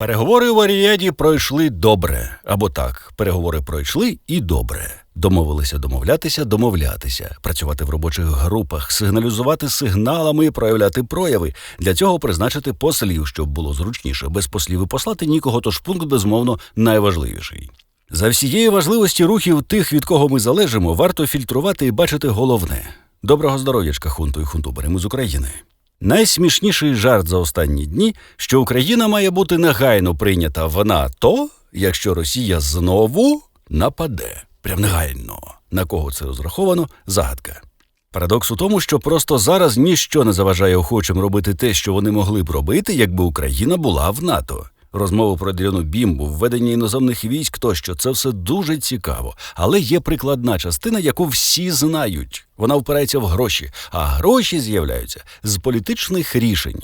Переговори в Аріаді пройшли добре. Або так, переговори пройшли і добре. Домовилися домовлятися, домовлятися, працювати в робочих групах, сигналізувати сигналами і проявляти прояви. Для цього призначити послів, щоб було зручніше. Без послів і послати нікого, тож пункт, безумовно, найважливіший. За всієї важливості рухів тих, від кого ми залежимо, варто фільтрувати і бачити головне. Доброго здоров'ячка, хунту і хунтубери, з України. Найсмішніший жарт за останні дні, що Україна має бути негайно прийнята в НАТО, якщо Росія знову нападе. Прям негайно. На кого це розраховано? Загадка. Парадокс у тому, що просто зараз ніщо не заважає охочим робити те, що вони могли б робити, якби Україна була в НАТО. Розмову про дряну бімбу, введення іноземних військ тощо це все дуже цікаво. Але є прикладна частина, яку всі знають. Вона впирається в гроші, а гроші з'являються з політичних рішень.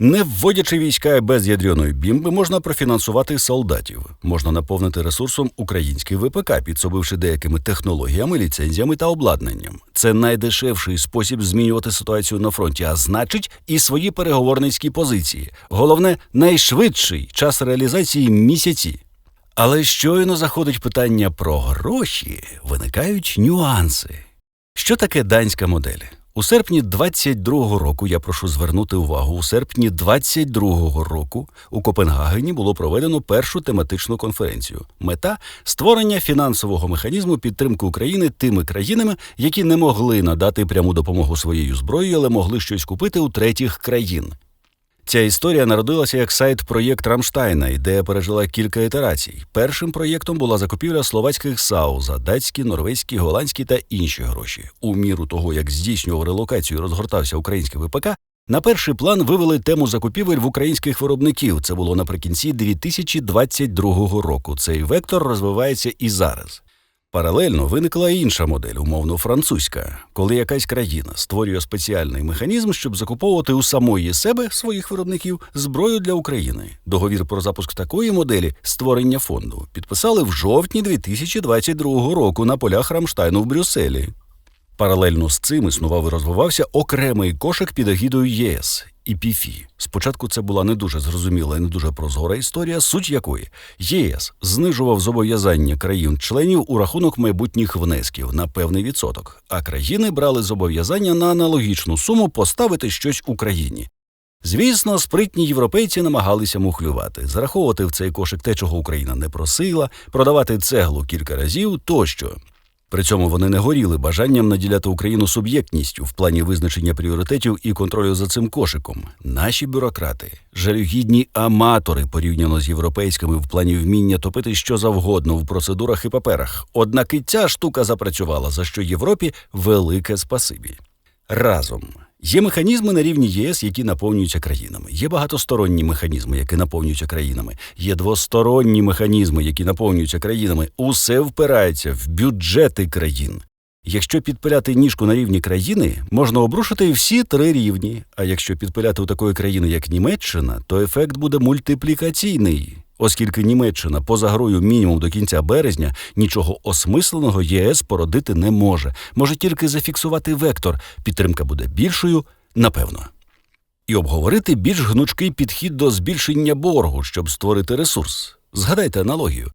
Не вводячи війська без ядерної бімби, можна профінансувати солдатів, можна наповнити ресурсом український ВПК, підсобивши деякими технологіями, ліцензіями та обладнанням. Це найдешевший спосіб змінювати ситуацію на фронті, а значить, і свої переговорницькі позиції. Головне, найшвидший час реалізації місяці. Але щойно заходить питання про гроші, виникають нюанси. Що таке данська модель? У серпні 22-го року я прошу звернути увагу. У серпні 22-го року у Копенгагені було проведено першу тематичну конференцію. Мета створення фінансового механізму підтримки України тими країнами, які не могли надати пряму допомогу своєю зброєю, але могли щось купити у третіх країн. Ця історія народилася як сайт проєкт Рамштайна, ідея пережила кілька ітерацій. Першим проєктом була закупівля словацьких САУ за датські, норвезькі, голландські та інші гроші. У міру того, як здійснював релокацію, розгортався український ВПК. На перший план вивели тему закупівель в українських виробників. Це було наприкінці 2022 року. Цей вектор розвивається і зараз. Паралельно виникла інша модель, умовно французька, коли якась країна створює спеціальний механізм, щоб закуповувати у самої себе своїх виробників зброю для України. Договір про запуск такої моделі створення фонду підписали в жовтні 2022 року на полях Рамштайну в Брюсселі. Паралельно з цим існував і розвивався окремий кошик під агідою ЄС і ПІФІ. Спочатку це була не дуже зрозуміла і не дуже прозора історія, суть якої ЄС знижував зобов'язання країн-членів у рахунок майбутніх внесків на певний відсоток, а країни брали зобов'язання на аналогічну суму поставити щось Україні. Звісно, спритні європейці намагалися мухлювати, зараховувати в цей кошик те, чого Україна не просила, продавати цеглу кілька разів тощо. При цьому вони не горіли бажанням наділяти Україну суб'єктністю в плані визначення пріоритетів і контролю за цим кошиком. Наші бюрократи, жалюгідні аматори порівняно з європейськими в плані вміння топити що завгодно в процедурах і паперах. Однак і ця штука запрацювала, за що Європі велике спасибі. Разом Є механізми на рівні ЄС, які наповнюються країнами. Є багатосторонні механізми, які наповнюються країнами. Є двосторонні механізми, які наповнюються країнами. Усе впирається в бюджети країн. Якщо підпиляти ніжку на рівні країни, можна обрушити всі три рівні. А якщо підпиляти у такої країни, як Німеччина, то ефект буде мультиплікаційний. Оскільки Німеччина поза грою мінімум до кінця березня нічого осмисленого ЄС породити не може, може тільки зафіксувати вектор. Підтримка буде більшою, напевно. І обговорити більш гнучкий підхід до збільшення боргу, щоб створити ресурс. Згадайте аналогію.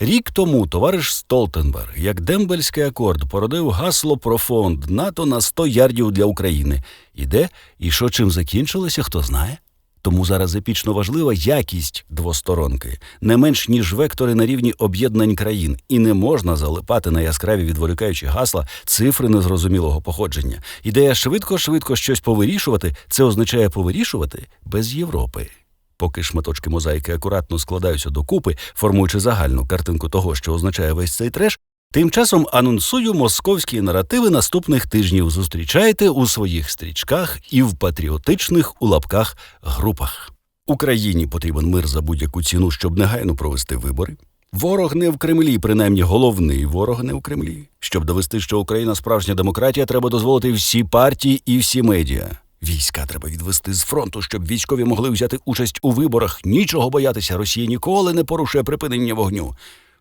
Рік тому товариш Столтенберг, як дембельський акорд, породив гасло про фонд НАТО на 100 ярдів для України. І де і що чим закінчилося, хто знає? Тому зараз епічно важлива якість двосторонки, не менш ніж вектори на рівні об'єднань країн, і не можна залипати на яскраві відволікаючі гасла цифри незрозумілого походження. Ідея швидко-швидко щось повирішувати, це означає повирішувати без Європи. Поки шматочки мозаїки акуратно складаються докупи, формуючи загальну картинку того, що означає весь цей треш, Тим часом анонсую московські наративи наступних тижнів. Зустрічайте у своїх стрічках і в патріотичних у лапках групах. Україні потрібен мир за будь-яку ціну, щоб негайно провести вибори. Ворог не в Кремлі, принаймні головний ворог не в Кремлі. Щоб довести, що Україна справжня демократія, треба дозволити всі партії і всі медіа. Війська треба відвести з фронту, щоб військові могли взяти участь у виборах. Нічого боятися, Росія ніколи не порушує припинення вогню.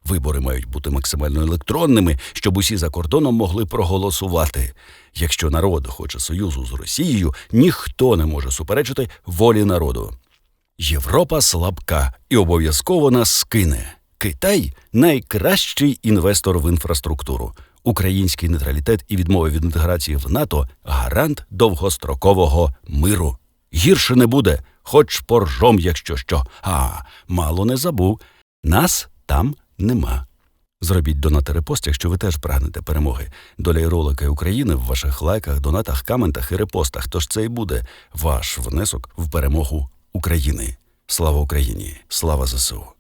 Вибори мають бути максимально електронними, щоб усі за кордоном могли проголосувати. Якщо народ хоче союзу з Росією, ніхто не може суперечити волі народу. Європа слабка і обов'язково нас скине. Китай найкращий інвестор в інфраструктуру. Український нейтралітет і відмова від інтеграції в НАТО гарант довгострокового миру. Гірше не буде, хоч поржом, якщо що. А мало не забув. Нас там нема. Зробіть донати репост, якщо ви теж прагнете перемоги. Доля і ролика України в ваших лайках, донатах, коментах і репостах. Тож це і буде ваш внесок в перемогу України. Слава Україні! Слава ЗСУ!